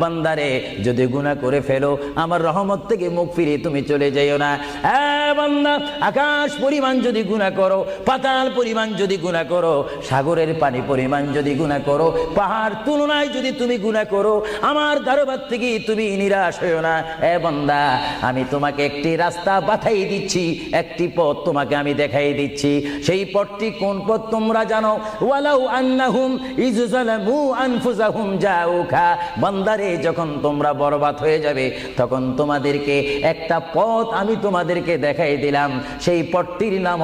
বান্দারে, যদি গুনাহ করে ফেলো, আমার রহমত থেকে মুখ ফিরে তুমি চলে যাইও না। বান্দা, আকাশ পরিমাণ যদি গুনাহ করো, পাতাল পরিমাণ যদি গুনাহ করো, সাগরের পানি পরিমাণ যদি গুনাহ করো, পাহাড় তুলনায় যদি তুমি গুনাহ করো, আমার দরবার থেকে তুমি নিরাশ হইও না। এ বান্দা, আমি তোমাকে একটি রাস্তা বাতাই দিচ্ছি, একটি পথ তোমাকে আমি দেখাই দিচ্ছি। সেই পথটি কোন পথ তোমরা জানো, ওয়ালাউ আন্নাহুম ইজজালামু আনফুসাহুম জাউকা। বান্দারে, যখন তোমরা বরবাদ হয়ে যাবে, তখন তোমাদেরকে একটা পথ আমি তোমাদেরকে দেখাই দিলাম। সেই পথটির নাম